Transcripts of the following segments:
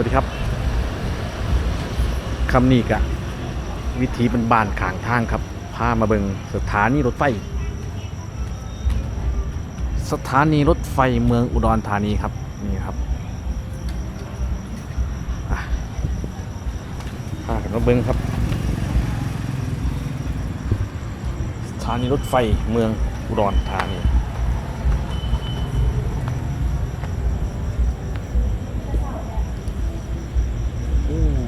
วัสดีครับคำนี้กะวิธีเป็นบ้านขางทางครับ พามาเบิงสถานีรถไฟ สถานีรถไฟเมืองอุดรธานีครับ นี่ครับพากันมาเบิงครับ สถานีรถไฟเมืองอุดรธานี อืม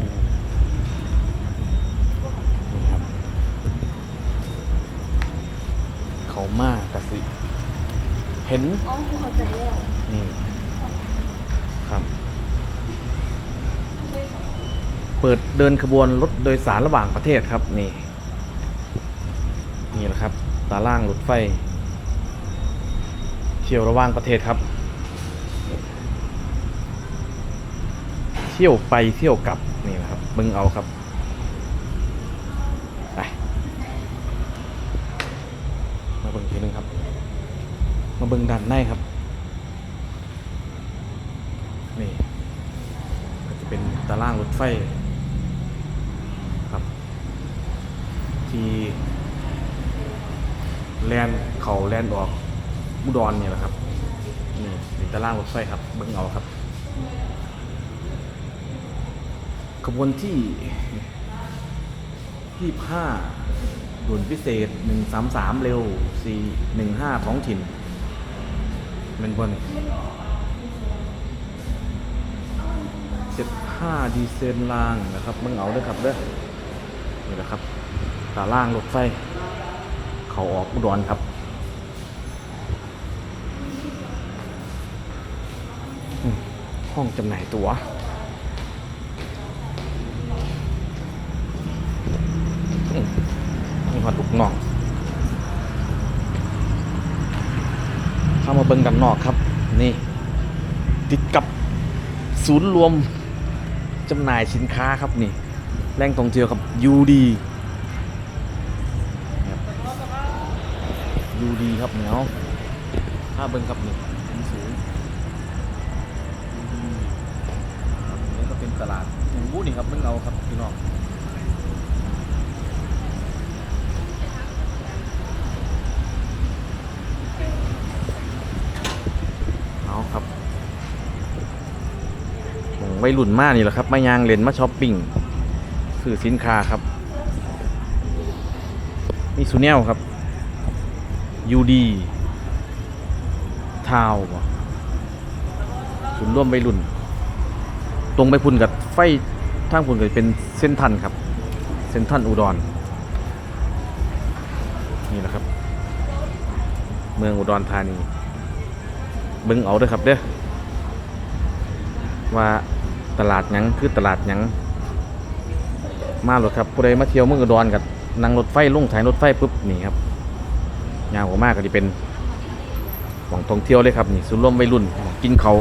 นี่ครับ เขา มากกะสิ เห็นอ๋อเขาจะเรียกนี่ครับ เปิดเดินขบวนรถโดยสารระหว่างประเทศครับ นี่ นี่แหละครับ ตาล่างรถไฟ เที่ยวระหว่างประเทศครับ เที่ยวไปเที่ยวกลับนี่นะครับเบิ่งเอาครับไปมาเบิ่งทีนึงครับ มาเบิ่งด้านในครับ นี่ก็จะเป็นตารางรถไฟครับ ที่แลนเขาแลนออกอุดรเนี่ยแหละครับนี่เป็นตารางรถไฟครับเบิ่งเอาครับขบวนที่ที่ห้าด่วนพิเศษหนึ่งสามสามเร็วสี่หนึ่งห้าท้องถิ่น เป็นบนเจ็ดห้าดีเซลล่างนะครับมึงเอาด้วยครับเด้อนี่แหละครับตาล่างรถไฟ เขาออกอุดรครับห้องจำหน่ายตั๋วมีหอดลูกน้อง เข้ามาเบิ่งกันนอกครับ นี่ ติดกับศูนย์รวมจำหน่ายสินค้าครับนี่แหล่งท่องเที่ยวครับยูดียูดีครับเหนียวถ้าเบิ่งครับนี่สูงอืมครับนี่ก็เป็นตลาดหูนี่ครับเบิ่งเอาครับพี่น้อง เอาครับผม วัยรุ่นมากนี่แหละครับมายางเลนมาช้อปปิ้งซื้อสินค้าครับ มีซูเนลครับยูดีทาวศูนย์ร่วมวัยรุ่น ตรงไปพุ่นกับไฟทางพุ่นก็เป็นเส้นทันครับ เส้นทันอุดร นี่แหละครับ เมืองอุดรธานีเบิ่งเอาเด้อครับเด้อว่า ตลาดหยังคือตลาดหยังมาหรถครับผู้ใดมาเที่ยวเมืองอุดรกับนั่งรถไฟลงถ่ายรถไฟปุ๊บนี่ครับยาวกว่ามากก็จะเป็นของท่องเที่ยวเลยครับนี่ศูนย์รวมวัยรุ่นกินเขาว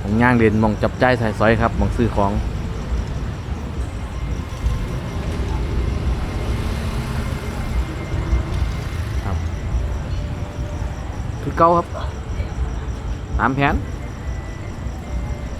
หมองย่างเรียนมองจับใจายสายซอยครับมองซื้อของครับคือเก้าครับตามแผน